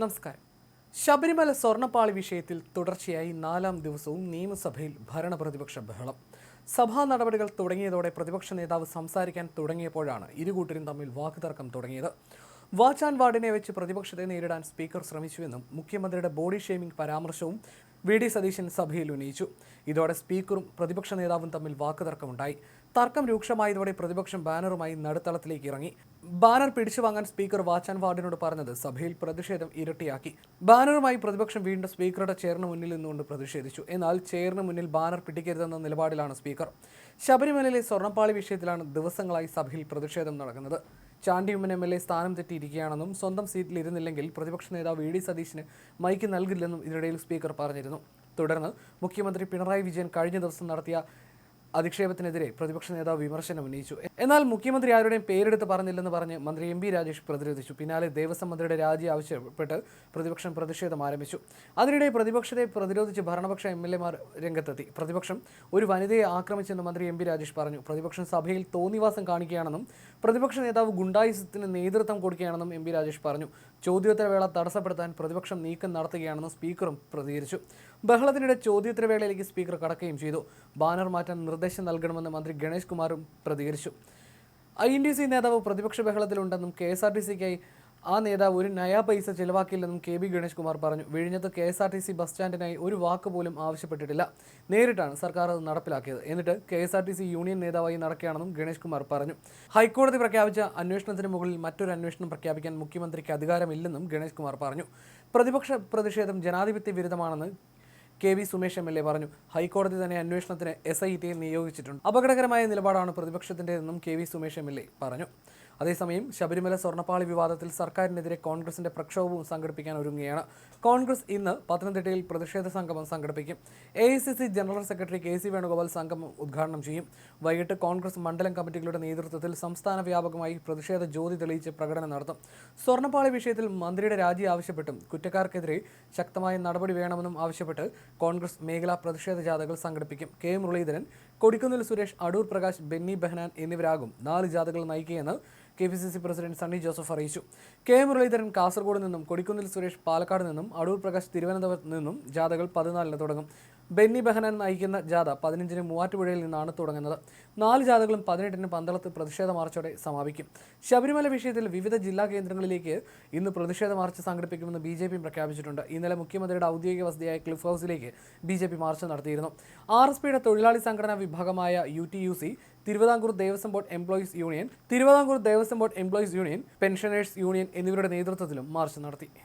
നമസ്കാരം. ശബരിമല സ്വർണപ്പാളി വിഷയത്തിൽ തുടർച്ചയായി നാലാം ദിവസവും നിയമസഭയിൽ ഭരണ പ്രതിപക്ഷ ബഹളം. സഭാ നടപടികൾ തുടങ്ങിയതോടെ പ്രതിപക്ഷ നേതാവ് സംസാരിക്കാൻ തുടങ്ങിയപ്പോഴാണ് ഇരുകൂട്ടരും തമ്മിൽ വാക്കുതർക്കം തുടങ്ങിയത്. വാച്ച് ആൻഡ് വാർഡിനെ വെച്ച് പ്രതിപക്ഷത്തെ നേരിടാൻ സ്പീക്കർ ശ്രമിച്ചുവെന്നും മുഖ്യമന്ത്രിയുടെ ബോഡി ഷേമിംഗ് പരാമർശവും വി ഡി സതീശൻ സഭയിൽ ഉന്നയിച്ചു. ഇതോടെ സ്പീക്കറും പ്രതിപക്ഷ നേതാവും തമ്മിൽ വാക്കുതർക്കമുണ്ടായി. തർക്കം രൂക്ഷമായതോടെ പ്രതിപക്ഷം ബാനറുമായി നടുത്തളത്തിലേക്ക് ഇറങ്ങി. ബാനർ പിടിച്ചു വാങ്ങാൻ സ്പീക്കർ വാച്ച് ആൻഡ് വാർഡിനോട് പറഞ്ഞത് സഭയിൽ പ്രതിഷേധം ഇരട്ടിയാക്കി. ബാനറുമായി പ്രതിപക്ഷം വീണ്ടും സ്പീക്കറുടെ ചെയറിന് മുന്നിൽ നിന്നുകൊണ്ട് പ്രതിഷേധിച്ചു. എന്നാൽ ചെയറിന് മുന്നിൽ ബാനർ പിടിക്കരുതെന്ന നിലപാടിലാണ് സ്പീക്കർ. ശബരിമലയിലെ സ്വർണപ്പാളി വിഷയത്തിലാണ് ദിവസങ്ങളായി സഭയിൽ പ്രതിഷേധം നടക്കുന്നത്. Chandy Oommen M L A സ്ഥാനം തെറ്റിയിരിക്കുകയാണെന്നും സ്വന്തം സീറ്റിൽ ഇരുന്നില്ലെങ്കിൽ പ്രതിപക്ഷ നേതാവ് വി ഡി സതീശന് മൈക്ക് നൽകില്ലെന്നും ഇതിനിടയിൽ സ്പീക്കർ പറഞ്ഞിരുന്നു. തുടർന്ന് മുഖ്യമന്ത്രി പിണറായി വിജയൻ കഴിഞ്ഞ ദിവസം നടത്തിയ അധിക്ഷേപത്തിനെതിരെ പ്രതിപക്ഷ നേതാവ് വിമർശനം ഉന്നയിച്ചു. എന്നാൽ മുഖ്യമന്ത്രി ആരുടെയും പേരെടുത്ത് പറഞ്ഞില്ലെന്ന് പറഞ്ഞ് മന്ത്രി എം രാജേഷ് പ്രതിരോധിച്ചു. പിന്നാലെ ദേവസ്വം മന്ത്രിയുടെ രാജി ആവശ്യപ്പെട്ട് പ്രതിപക്ഷം പ്രതിഷേധം ആരംഭിച്ചു. അതിനിടെ പ്രതിപക്ഷത്തെ പ്രതിരോധിച്ച് ഭരണപക്ഷ എം എൽ രംഗത്തെത്തി. പ്രതിപക്ഷം ഒരു വനിതയെ ആക്രമിച്ചെന്ന് മന്ത്രി എം രാജേഷ് പറഞ്ഞു. പ്രതിപക്ഷം സഭയിൽ തോന്നിവാസം കാണിക്കുകയാണെന്നും പ്രതിപക്ഷ നേതാവ് ഗുണ്ടായുസത്തിന് നേതൃത്വം കൊടുക്കുകയാണെന്നും എം രാജേഷ് പറഞ്ഞു. ചോദ്യോത്തരവേള തടസ്സപ്പെടുത്താൻ പ്രതിപക്ഷം നീക്കം നടത്തുകയാണെന്നും സ്പീക്കറും പ്രതികരിച്ചു. ബഹളത്തിനിടെ ചോദ്യോത്തരവേളയിലേക്ക് സ്പീക്കർ കടക്കുകയും ചെയ്തു. ബാനർ മാറ്റാൻ നിർദ്ദേശം നൽകണമെന്ന് മന്ത്രി ഗണേഷ് കുമാറും പ്രതികരിച്ചു. ഐ എൻ ഡി സി നേതാവ് പ്രതിപക്ഷ ബഹളത്തിലുണ്ടെന്നും കെ എസ് ആർ ടി സിക്കായി ആ നേതാവ് ഒരു നയാ പൈസ ചിലവാക്കില്ലെന്നും കെ ബി ഗണേഷ് കുമാർ പറഞ്ഞു. വിഴിഞ്ഞത്ത് K S R T C bus സ്റ്റാൻഡിനായി ഒരു വാക്ക് പോലും ആവശ്യപ്പെട്ടിട്ടില്ല. നേരിട്ടാണ് സർക്കാർ അത് നടപ്പിലാക്കിയത്. എന്നിട്ട് K S R T C union നേതാവായി നടക്കുകയാണെന്നും ഗണേഷ് കുമാർ പറഞ്ഞു. ഹൈക്കോടതി പ്രഖ്യാപിച്ച അന്വേഷണത്തിന് മുകളിൽ മറ്റൊരു അന്വേഷണം പ്രഖ്യാപിക്കാൻ മുഖ്യമന്ത്രിക്ക് അധികാരമില്ലെന്നും ഗണേഷ് കുമാർ പറഞ്ഞു. പ്രതിപക്ഷ പ്രതിഷേധം ജനാധിപത്യ വിരുദ്ധമാണെന്ന് K V Sumesh M L A പറഞ്ഞു. ഹൈക്കോടതി തന്നെ അന്വേഷണത്തിന് എസ് ഐ ടിയെ നിയോഗിച്ചിട്ടുണ്ട്. അപകടകരമായ നിലപാടാണ് പ്രതിപക്ഷത്തിന്റെതെന്നും K V Sumesh M L A പറഞ്ഞു. അതേസമയം ശബരിമല സ്വർണപ്പാളി വിവാദത്തിൽ സർക്കാരിനെതിരെ കോൺഗ്രസിന്റെ പ്രക്ഷോഭവും സംഘടിപ്പിക്കാൻ ഒരുങ്ങുകയാണ്. കോൺഗ്രസ് ഇന്ന് പത്തനംതിട്ടയിൽ പ്രതിഷേധ സംഗമം സംഘടിപ്പിക്കും. A general secretary K C Venugopal സംഗമം ഉദ്ഘാടനം ചെയ്യും. വൈകിട്ട് കോൺഗ്രസ് മണ്ഡലം കമ്മിറ്റികളുടെ നേതൃത്വത്തിൽ സംസ്ഥാന വ്യാപകമായി പ്രതിഷേധ ജ്യോതി തെളിയിച്ച് പ്രകടനം നടത്തും. സ്വർണപ്പാളി വിഷയത്തിൽ മന്ത്രിയുടെ രാജി ആവശ്യപ്പെട്ടും കുറ്റക്കാർക്കെതിരെ ശക്തമായ നടപടി വേണമെന്നും ആവശ്യപ്പെട്ട് കോൺഗ്രസ് മേഖലാ പ്രതിഷേധ ജാഥകൾ സംഘടിപ്പിക്കും. കെ മുരളീധരൻ കൊടിക്കുന്നിൽ സുരേഷ് അടൂർ പ്രകാശ് ബെന്നി ബെഹനാൻ എന്നിവരാകും നാല് ജാഥകൾ നയിക്കുകയെന്ന് K P C C president Sunny Joseph അറിയിച്ചു. കെ മുരളീധരൻ കാസർഗോഡ് നിന്നും കൊടിക്കുന്നിൽ സുരേഷ് പാലക്കാട് നിന്നും അടൂർ പ്രകാശ് തിരുവനന്തപുരത്ത് നിന്നും ജാഥകൾ പതിനാലിന് തുടങ്ങും. ബെന്നി ബെഹനൻ നയിക്കുന്ന ജാഥ പതിനഞ്ചിന് മൂവാറ്റുപുഴയിൽ നിന്നാണ് തുടങ്ങുന്നത്. നാല് ജാഥകളും പതിനെട്ടിന് പന്തളത്ത് പ്രതിഷേധ മാർച്ചോടെ സമാപിക്കും. ശബരിമല വിഷയത്തിൽ വിവിധ ജില്ലാ കേന്ദ്രങ്ങളിലേക്ക് ഇന്ന് പ്രതിഷേധ മാർച്ച് സംഘടിപ്പിക്കുമെന്ന് ബി ജെ പി പ്രഖ്യാപിച്ചിട്ടുണ്ട്. ഇന്നലെ മുഖ്യമന്ത്രിയുടെ ഔദ്യോഗിക വസതിയായ ക്ലിഫ് ഹൗസിലേക്ക് ബി ജെ പി മാർച്ച് നടത്തിയിരുന്നു. ആർ എസ് പിയുടെ തൊഴിലാളി സംഘടനാ വിഭാഗമായ U T U C Thiruvithamkoor Devaswom board employees union Thiruvithamkoor Devaswom board employees union pensioners union എന്നിവരുടെ നേതൃത്വത്തിലും മാർച്ച് നടത്തി.